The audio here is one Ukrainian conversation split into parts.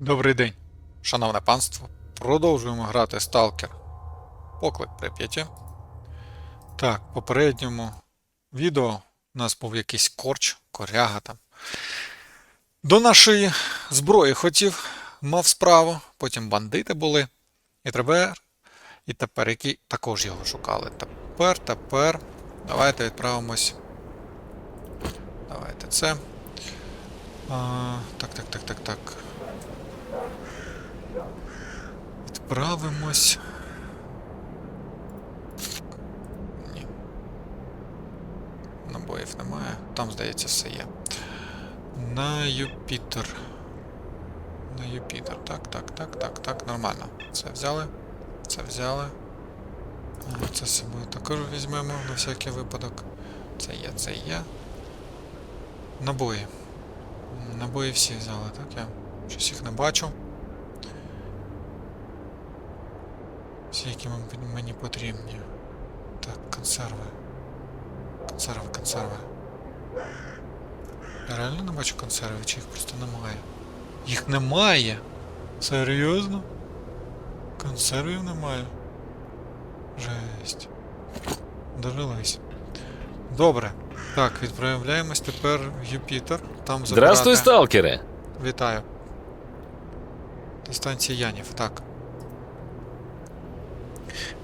Добрий день, шановне панство. Продовжуємо грати Stalker. Поклик Прип'яті. Так, в попередньому відео у нас був якийсь корч, коряга там. До нашої зброї хотів, мав справу, потім бандити були. І тепер, і тепер, які також його шукали. Тепер, тепер. Давайте відправимось. Давайте це. А, так, так, так, так, так. Відправимось. Ні. Набоїв немає. Там, здається, все є. На Юпітер. На Юпітер. Так, так, так, так, так, нормально. Це взяли. Це взяли. Це з собою також візьмемо на всякий випадок. Це є, це є. Набої. Набої всі взяли, так? Я щось їх не бачу. Всі, які мені потрібні. Так, консерви. Консерви, консерви. Я реально не бачу консервів, чи їх просто немає? Їх немає! Серйозно? Консервів немає? Жесть. Дожились. Добре. Так, відправляємось тепер в Юпітер. Там забирати... Здравствуй, сталкере. Вітаю. До станції Янів, так.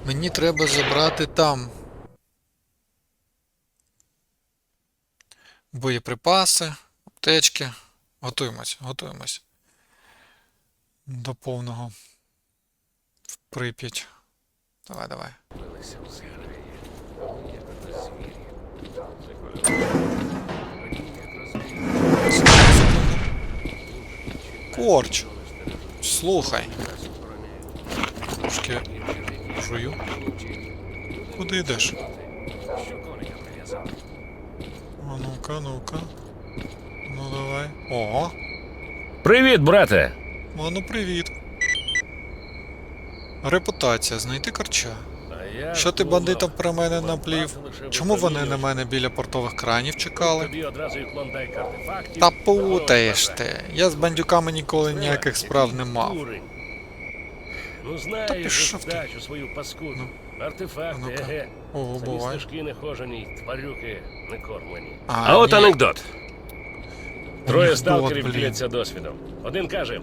Мені треба забрати там. Боєприпаси, аптечки. Готуємось, готуємось. До повного. В Прип'ять. Давай, давай. Корч. Слухай. Трошки жую. Куди йдеш? А ну-ка, ну-ка. Ну давай. Ого. Привіт, брате. А ну привіт. Репутація, знайти корча. Що ти бандитам про мене наплів? Чому вони на мене біля портових кранів чекали? Та путаєш ти. Я з бандюками ніколи ніяких справ не мав. Ну знаєш же пішов ти. вдачу свою паскудну. Артефакти, ну-ка. еге. Ого, Самі бувай. стежки не хожені, тварюки не кормлені. А от ні. анекдот. Троє Анекдот, сталкерів блін. діляться досвідом. Один каже: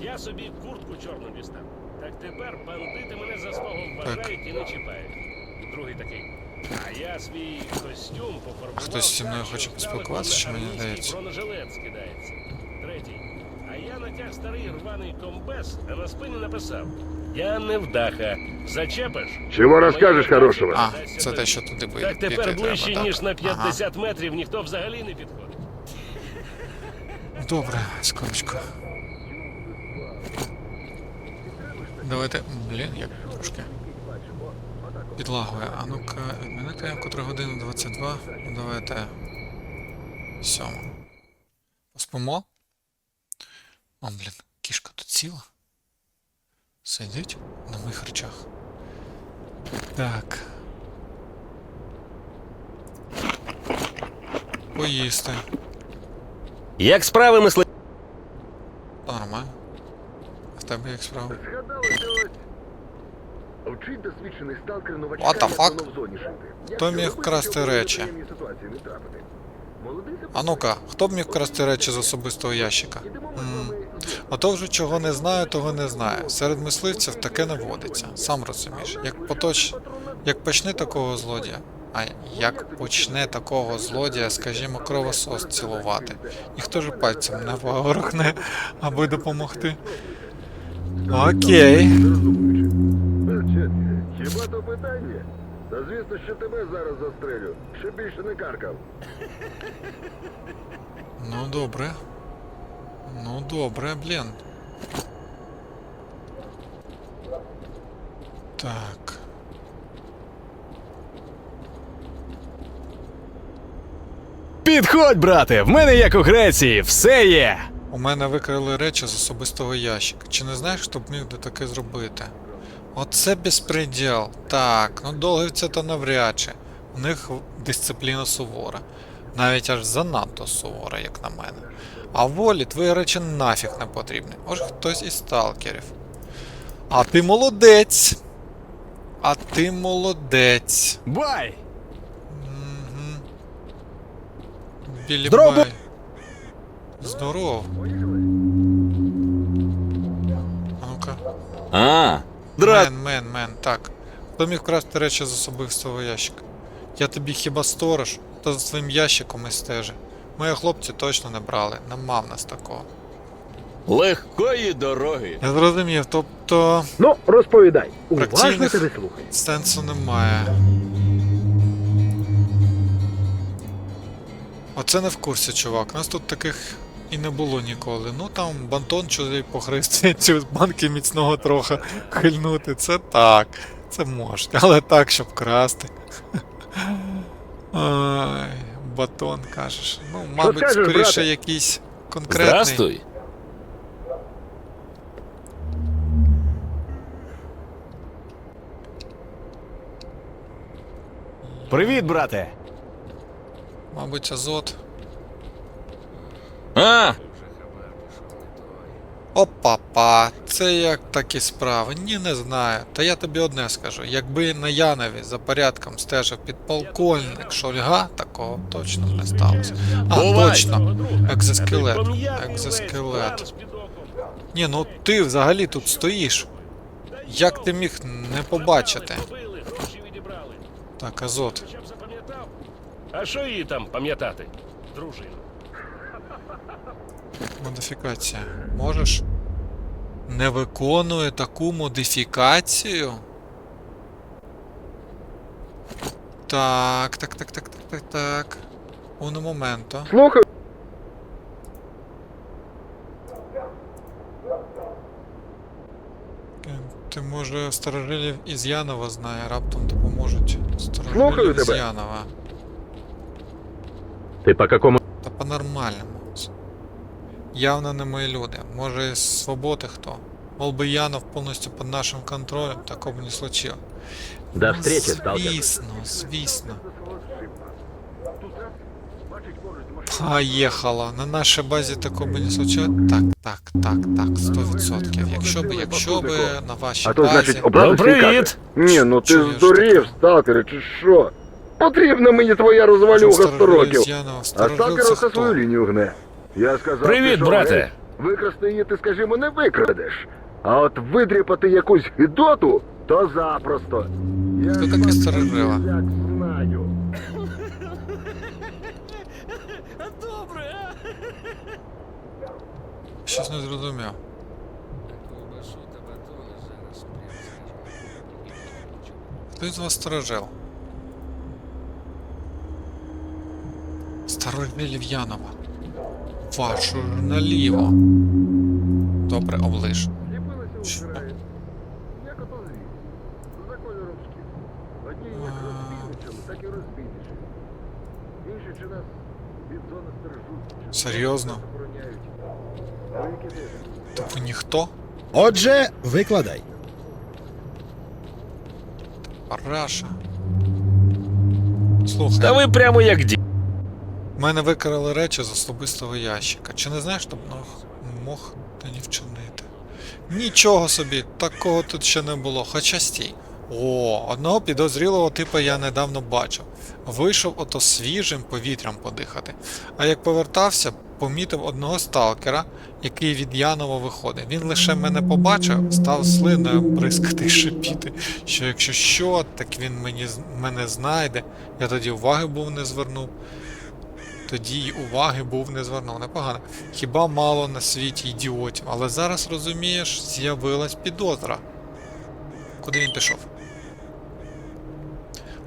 Я собі куртку чорну дістав. Так тепер бандити мене за свого вважають і не чіпають. Другий такий. А я свій костюм пофарбував. Хтось зі мною так, хоче що поспілкуватися, чи мені здалеку здається? бронежилет скидається. Третій. А я натяг старий рваний комбез, а на спині написав: Я не вдаха. Зачепиш? Чего расскажешь хорошего? А, це те, що туди буде. Так тепер ближче, треба, ніж так? на Ага. 50 метрів ніхто взагалі не підходить. Добре, секундочку. Давайте. Блін, як трошки. Підлагує. А ну-ка, відмінити в котру годину 22. Ну давайте. Сьому. Поспимо? О, блін, кішка тут ціла. Сидить на моїх речах. Так. Поїсти. Як справи мисли? Нормально. А в тебе як ось. Вчить досвідчений сталкер What the fuck? в зоні жити. Хто міг вкрасти речі? ситуації не А ну-ка, хто б міг вкрасти речі з особистого ящика? М, А то вже чого не знаю, того не знаю. Серед мисливців таке не водиться. Сам розумієш. Як поточ... як почне такого злодія. А як почне такого злодія, скажімо, кровосос цілувати. Ніхто ж пальцем не ворухне, аби допомогти. Окей. Хіба то питання? Та звісно, що тебе зараз застрелю. Щоб більше не каркав. Ну добре. Ну добре, блін. Так. Підходь, брате, в мене як у Греції, все є. У мене викрали речі з особистого ящика. Чи не знаєш, хто б міг би таке зробити? Оце безпреділ. Так, ну долгівця то навряд чи. У них дисципліна сувора. Навіть аж занадто сувора, як на мене. А волі твої речі нафіг не потрібні. Може хтось із сталкерів. А ти молодець. А ти молодець. Бай! Угу. Білі Здорово, бай. Здорово. А ну-ка. А, драт. Мен, мен, мен, так. Хто міг вкрасти речі з особистого ящика? Я тобі хіба сторож, то за своїм ящиком і стежи. Мої хлопці точно не брали, нема в нас такого. Легкої дороги. Я зрозумів, тобто Ну, розповідай. Уважно Практичних- тебе слухай. сенсу немає. Оце не в курсі, чувак. Нас тут таких і не було ніколи. Ну там бантон чоловік похрестить, цю з банки міцного трохи хильнути. Це так. Це можна. Але так, щоб красти. Ай, батон кажеш. Ну, мабуть, скажеш, скоріше брате? якийсь конкретний. Здрастуй. Привіт, брате! Мабуть, азот. А, Опа-па, це як такі справи? Ні, не знаю. Та я тобі одне скажу. Якби на Янові за порядком стежив підполковник Шольга, такого точно не сталося. А, точно. Екзоскелет. Екзоскелет. Ні, ну ти взагалі тут стоїш. Як ти міг не побачити? Так, азот. А що її там пам'ятати? Дружина. Модифікація. Можеш? Не виконує таку модифікацію. Так, так, так, так, так, так, так. Уно моменто. Слухай. Ти може старожилів із Янова знає, раптом допоможуть. Старожилів з тебе. Янова. Ти по какому? Та по-нормальному. Явно не мої люди. Може із свободи хто. Мол би Янов повністю під нашим контролем, такого не случилось. До встречи, сталкер. Звісно, звісно. Поїхала. На нашій базі такого не случилось. Так, так, так, так, 100%. Якщо би, якщо би на вашій А то, базі... значить, Ну, привіт. каже, Ні, ну ти Чуєш здурів, сталкери, чи що? Потрібна мені твоя Що розвалюха 100 старожили років. А сталкер оце свою лінію гне. Я сказав, Привіт, ти що, брате. Викрасти її ти, скажімо, не викрадеш. А от видріпати якусь гідоту, то запросто. Я Хто вас старожила? як знаю. Щось не зрозумів. Хто із вас сторожил? Старожилів Янова. Вашу наліво. Добре, оближ. Що? так Серйозно? Типу ніхто? Отже, викладай. Параша. Слухай, та ви прямо як ді. В мене викрали речі з особистого ящика. Чи не знаєш, що б мог, не вчинити? Нічого собі, такого тут ще не було. Хоча стій. О, одного підозрілого типа я недавно бачив. Вийшов ото свіжим повітрям подихати. А як повертався, помітив одного сталкера, який від Янова виходить. Він лише мене побачив, став слиною бризкати шипіти, що якщо що, так він мені, мене знайде. Я тоді уваги був не звернув. Тоді й уваги був не звернув. Непогано. Хіба мало на світі ідіотів, але зараз розумієш, з'явилась підозра. Куди він пішов?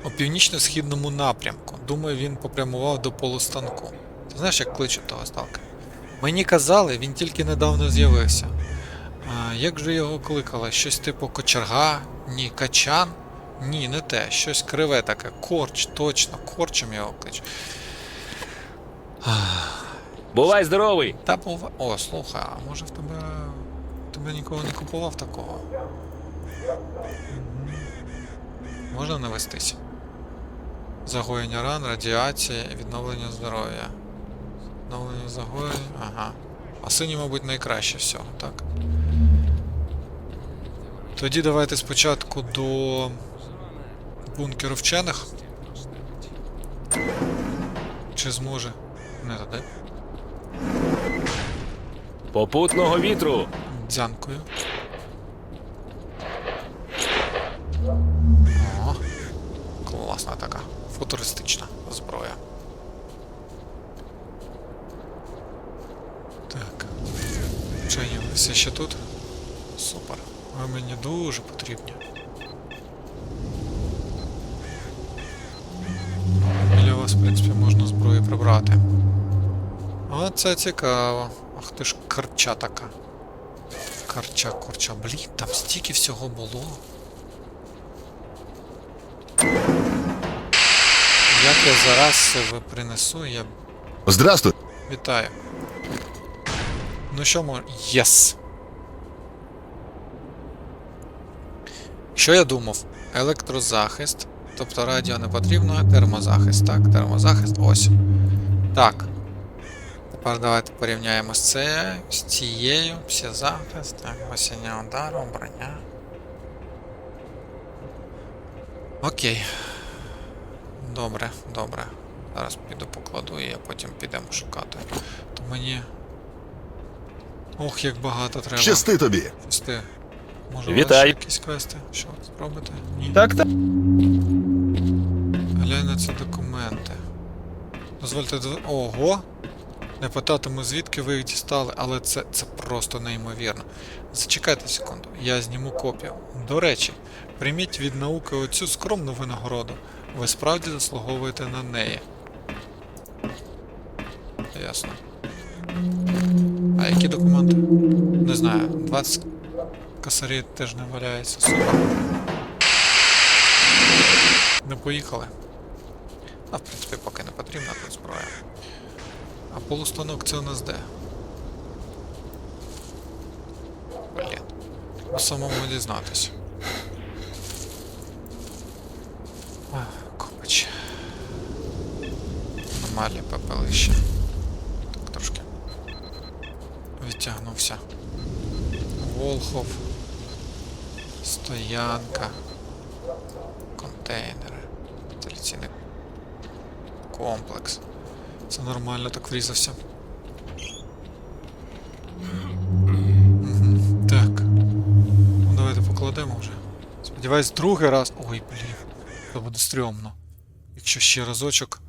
У північно-східному напрямку. Думаю, він попрямував до полустанку. Ти знаєш, як кличуть того сталка? Мені казали, він тільки недавно з'явився. А, як же його кликали? Щось типу кочерга? Ні, качан? Ні, не те. Щось криве таке. Корч, точно, корчем його кличуть. Бувай здоровий. Та бува... О, слухай, а може в тебе. Тебе нікого не купував такого? Можна навестись? Загоєння ран, радіація відновлення здоров'я. Відновлення загоєнь. Ага. А синій, мабуть, найкраще всього, так? Тоді давайте спочатку до бункеру вчених. Чи зможе? Не туди. Попутного вітру. Дзянкою. О, класна така. Футуристична зброя. Так. Вчені, ще тут? Супер. Ви мені дуже потрібні. Оце цікаво. Ах ти ж карча така. Карча, курча, блін, там стільки всього було. Як я зараз себе принесу, я Здрастуй. вітаю. Ну що мож... Єс! Що я думав? Електрозахист. Тобто радіо не потрібно, термозахист. Так, термозахист, ось. Так. Тепер давайте порівняємо з цією, з цією, всі захист, так, осіння удару, броня. Окей. Добре, добре. Зараз піду покладу і потім підемо шукати. То мені. Ох, як багато треба. Щасти тобі. Щасти. Може, у вас ще якісь квести? Що, спробуйте? Ні. Так, так. Глянь на це документи. Дозвольте до. Ого! Не питатиму, звідки ви їх дістали, але це, це просто неймовірно. Зачекайте секунду, я зніму копію. До речі, прийміть від науки оцю скромну винагороду. Ви справді заслуговуєте на неї. Ясно. А які документи? Не знаю. 20 косарів теж не валяється. Супер. Не поїхали. А в принципі поки не потрібна зброя. А полустанок це у нас де? Блін. Самому дізнатись. Ах, Копач. Аномальні пепелище. Так трошки. Відтягнувся. Волхов. Стоянка. Контейнери. Вентиляційний комплекс. Це нормально так врізався. Так. Ну давайте покладемо вже. Сподіваюсь, другий раз. Ой, блін. Це буде стрьомно. Якщо ще разочок.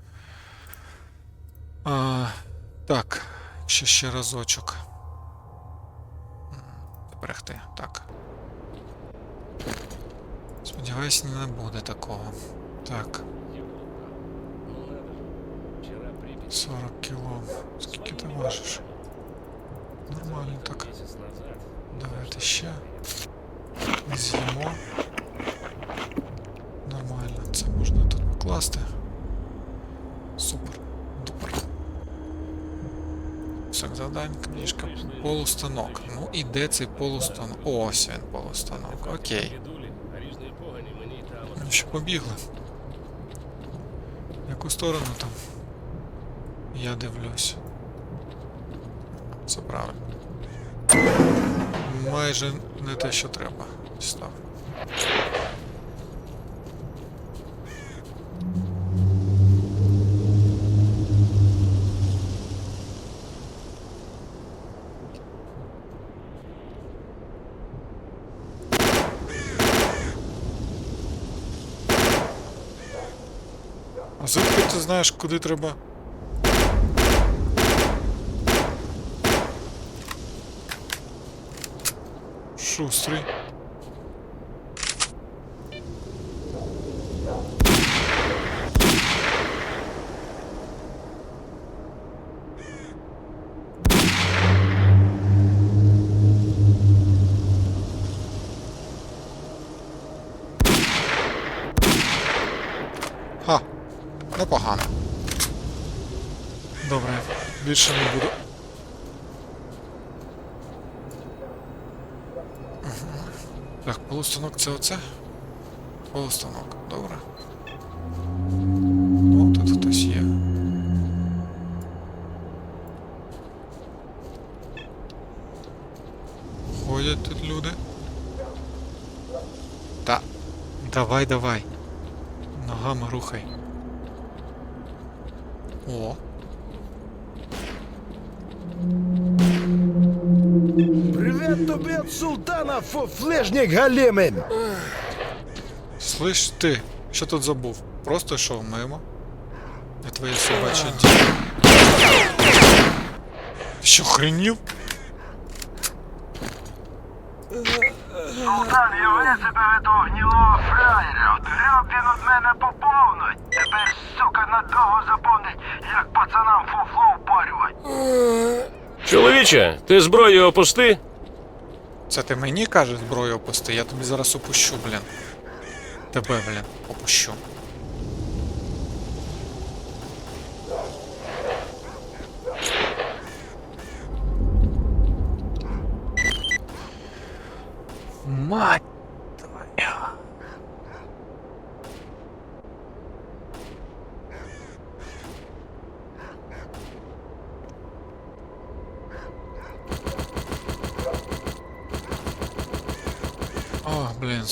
А, так, якщо ще разочок. М, так. Сподіваюсь, не буде такого. Так. Ну надо же. Вчера Припять 40 кіло. Скільки ти важиш? Нормально так. Давайте ще. З'їмо. Нормально. Це можна тут покласти. Супер. Дупер. Список завдань, книжка. Полустанок. Ну і де цей полустанок? Ось він полустанок. Окей. Ну що побігли? Яку сторону там? Я дивлюсь. Це правильно. Майже не те, що треба. Дістав. А звідки ти знаєш, куди треба? lustri Це оце? Полустанок, добре. Ну, тут хтось є. Ходять тут люди. Та. Давай, давай. Ногами рухай. О. тобі від султана, фофлежник галімин! Слышь ти, що тут забув? Просто йшов мимо. Я твоє собаче діло. Що хренів? Султан, я від того гнілого фраєра. Отгреб він від мене поповнуть. Тепер, сука, надовго запомнить, як пацанам фуфло впарювати. Чоловіче, ти зброю опусти. Це ти мені кажеш зброю опусти, я тобі зараз опущу, блін. Тебе, блін, опущу. Мать твою. О, блін,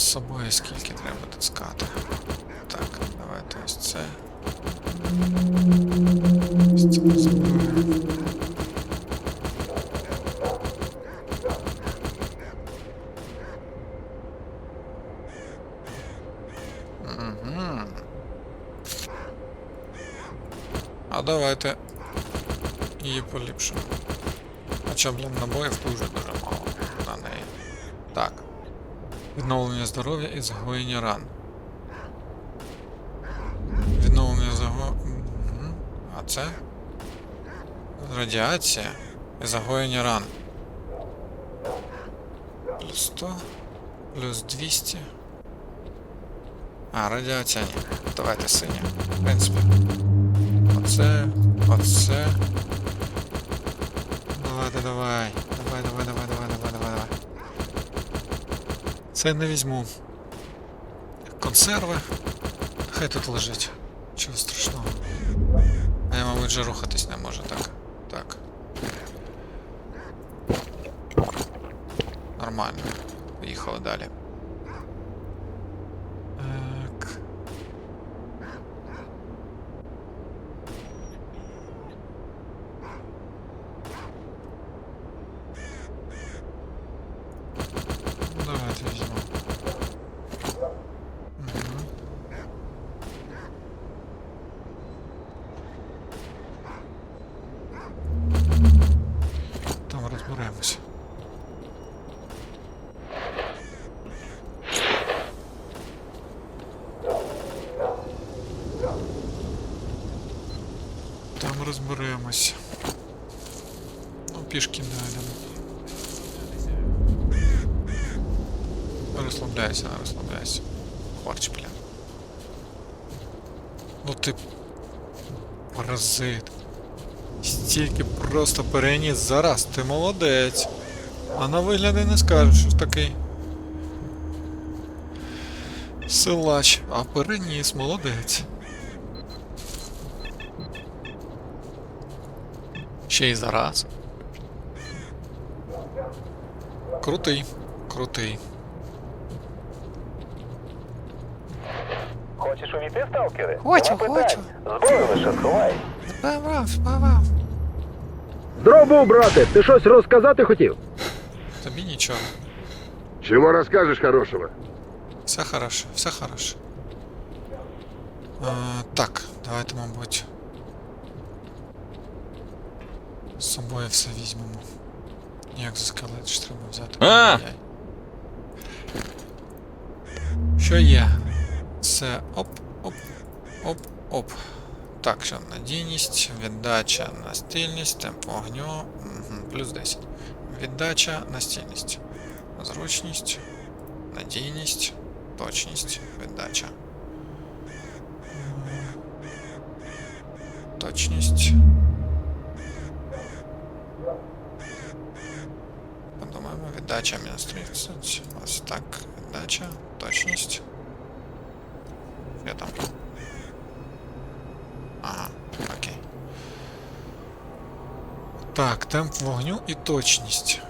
з скільки треба таскати. Так, давайте ось це. Ось це ми забираємо. Мгм. А давайте її поліпшимо. Хоча, блін, набоїв дуже дуже мало на неї. Так. Відновлення здоров'я і загоєння ран. Відновлення заго... А це? Радіація і загоєння ран. Плюс 100, плюс 200. А, радіація ні. Давайте синя. В принципі. Оце, оце. Давайте, давай. Давай, давай, давай, Це не візьму. Консерви. Хай тут лежить. Чого страшного. А я, мабуть, вже рухатись не можу, так. Так. Нормально. Поїхали далі. Розберемось. Ну, пішки. Не розслабляйся, не розслабляйся. Корч, бля. Ну ти паразит. Стільки просто переніс зараз, ти молодець. А на вигляди не скажеш, що такий. Силач, а переніс, молодець. Ще й зараз. Крутий, крутий. Хочеш увійти, сталкери? Хочу, хочу. Зброю лише сховай. Спавав, спавав. Здорово, брате, ти щось розказати хотів? Тобі нічого. Чому розкажеш хорошого? Все хорошо, все хорошо. А, так, давайте, мабуть. З собою все візьмемо. Як за скелет ж треба взяти. А! Що є? Це оп, оп, оп, оп. Так, що надійність, віддача на стильність, темп вогню. Мгм, плюс 10. Віддача на стильність. Зручність, надійність, точність, віддача. Точність. Подумаємо, віддача мінус 30. Ось так. Віддача, точність. Я там. Ага, окей. Так, темп вогню і точність.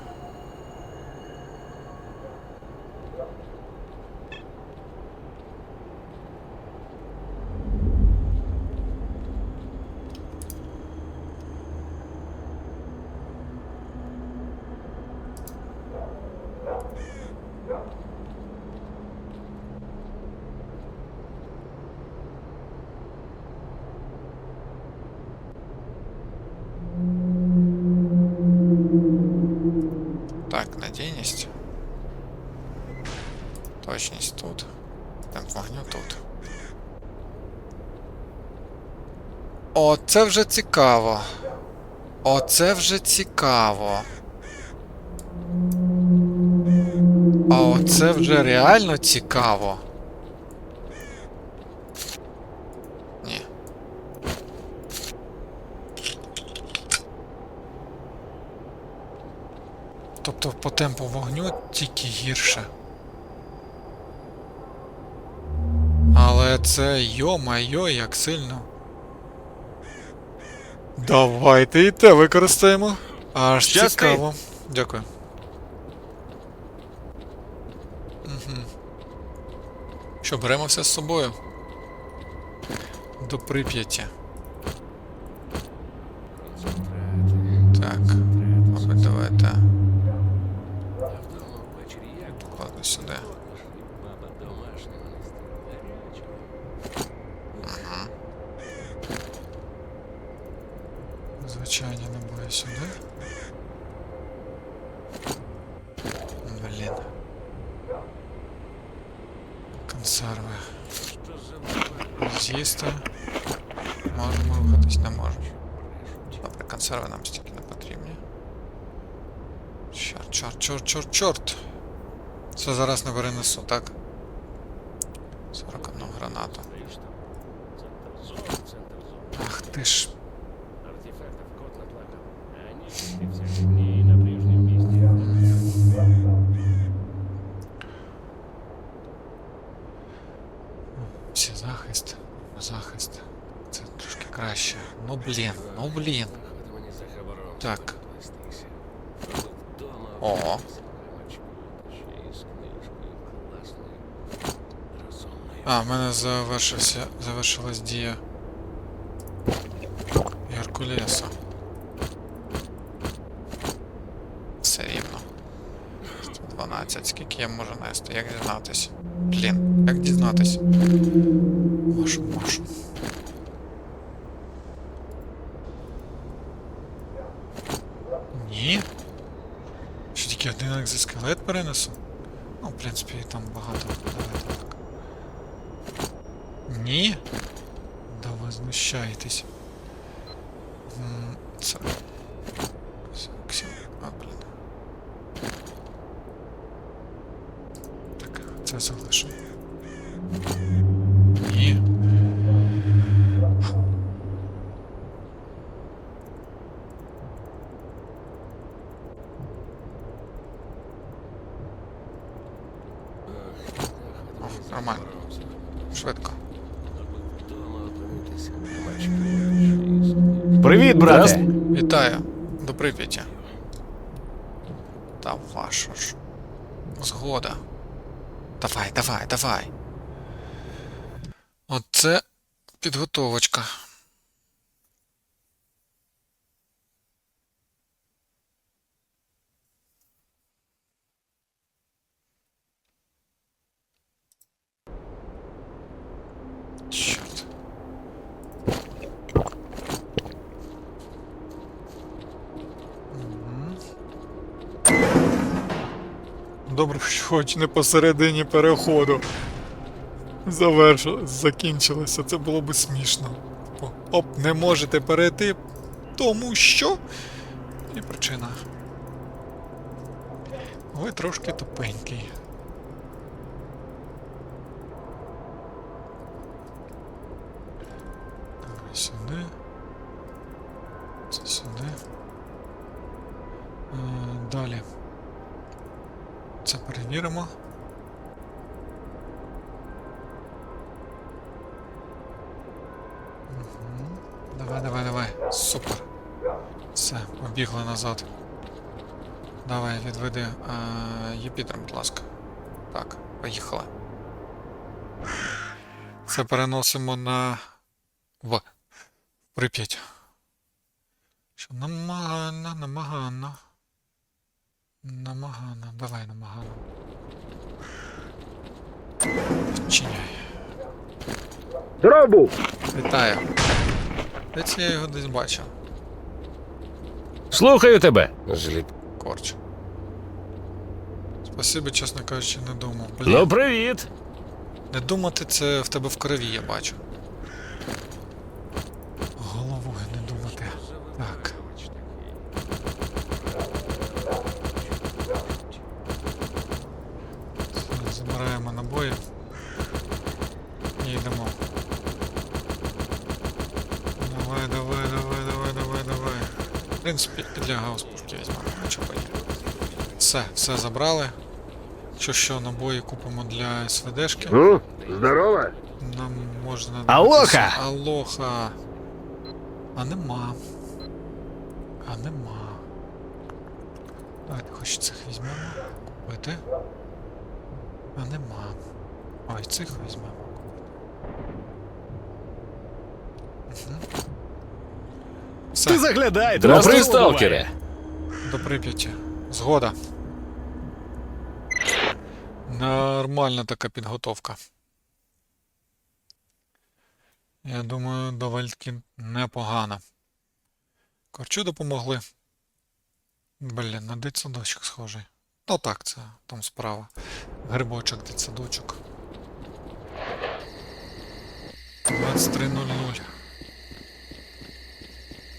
О, це вже цікаво. Оце вже цікаво. А оце вже реально цікаво. Ні. Тобто по темпу вогню тільки гірше. Але це йо-майо, як сильно. Давайте і те використаємо. Аж Щасти. цікаво. Дякую. Угу. Що, беремо все з собою? До Прип'яті. Звичайні набої сюди. Блін. Консерви. З'їсти. Можемо рухатись, не можемо. Добре, консерви нам стільки не потрібні. Чорт, чорт, чорт, чорт, чорт. Це зараз не перенесу, так? О. А, в мене завершився, завершилась дія Геркулеса. Все рівно. 112. Скільки я можу нести? Як дізнатись? Блін, як дізнатись? Можу, можу. Ні. Що тільки один екзоскелет перенесу? Ну, в принципі, там багато. Давайте так. Ні. Да ви знущаєтесь. Це Ксі- А, блін. Так, це залишимо. Ні. О, нормально. Швидко. Привіт, брате! Вітаю. До Прип'яті. Та ваша ж. Згода. Давай, давай, давай. Оце підготовочка. Чорт. Добре, що хоч не посередині переходу. Завершилось, закінчилося, це було би смішно. Оп, не можете перейти, тому що. І причина. Ви трошки тупенький. Сюди. Це сюди. Е, далі. Це перевіримо. Давай, давай, давай. Супер. Все, побігли назад. Давай, відведи е, Юпітер, будь ласка. Так, поїхали. Це переносимо на. В. Прип'ять. Що намагано, намагано. Намагано, давай намагано. Вчиняй. Здоров був! Вітаю. Десь я його десь бачив. Слухаю тебе. Зліт. Корч. Спасибі, чесно кажучи, не думав. Блін, Ну, привіт. не думати це в тебе в крові, я бачу. Головою не думати. Так. Все, Забираємо набої. І йдемо. Давай, давай, давай, давай, давай, давай. В принципі, для гаус-пушки візьмемо, нічого є. Все, забрали. Що що, набої купимо для СВДшки. Ну, здорово. Нам можна. Алоха! Алоха! А нема. А нема. Давайте хоч цих візьмемо. Купити. А нема. Ой, цих візьмемо. Все, Ти заглядай, трохи сталкере. до Прип'яті. Згода. Нормальна така підготовка. Я думаю, доволі таки непогано. Корчу допомогли. Блін, на дитсадочок схожий. Ну так, це там справа. Грибочок, дитсадочок. 23.00.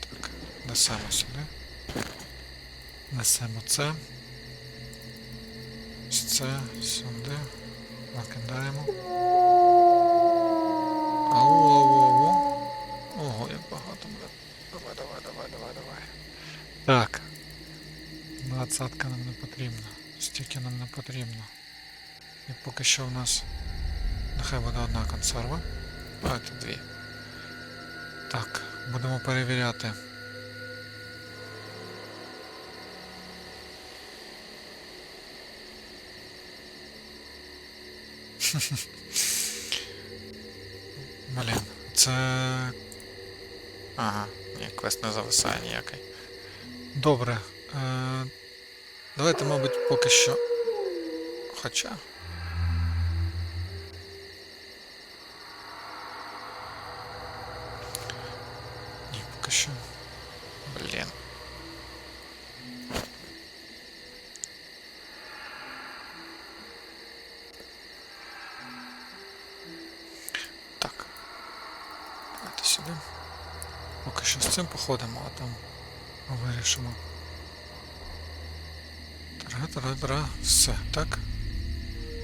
Так, несемо сюди. Несемо це. Це сюди. Накидаємо. Ау, ау, ау. Ого, як багато буде. Давай, давай, давай, давай, давай. Так. Двадцятка нам не потрібна. Стільки нам не потрібно. І поки що в нас. Нехай буде одна консерва. Давайте дві. Так, будемо перевіряти. Блін, це. Ага, ні, квест не зависає ніякий. Добре. Е... Давайте, мабуть, поки що. Хоча. Давайте сюди. Поки що з цим походимо, а там вирішимо. Тара-тара-тара. Все, так?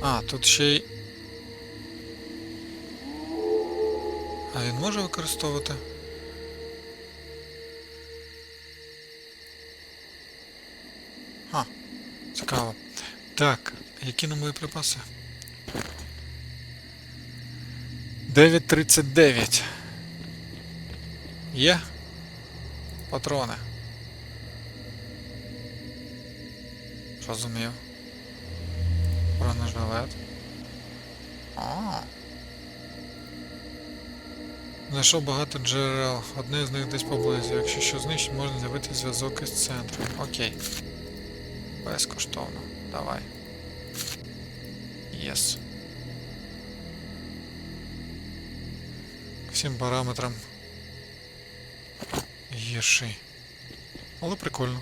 А, тут ще й. А він може використовувати? А, цікаво. Так, які нам боєприпаси? 9.39. Є? Патрони. Розумів. Бронежилет. А. Знайшов багато джерел. Одне з них десь поблизу. Якщо що знищить, можна з'явити зв'язок із центром. Окей. Безкоштовно. Давай. Єс. Всім параметрам. Гірший. Але прикольно.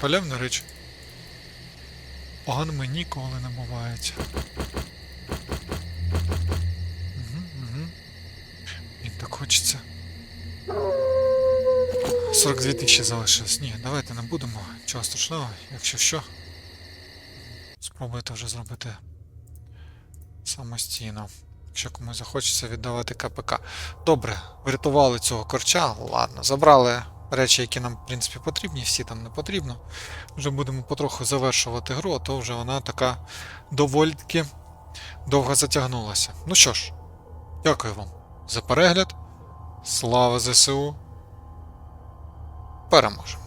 Полявна річ. Поганими ніколи не бувають. Угу, угу. Він так хочеться. 42 тисячі залишилось. Ні, давайте не будемо. Чого страшного, якщо що. Спробуйте вже зробити самостійно. Якщо комусь захочеться віддавати КПК. Добре, врятували цього корча. Ладно, забрали речі, які нам, в принципі, потрібні, всі там не потрібно. Вже будемо потроху завершувати гру, а то вже вона така доволі довго затягнулася. Ну що ж, дякую вам за перегляд. Слава ЗСУ. Переможемо.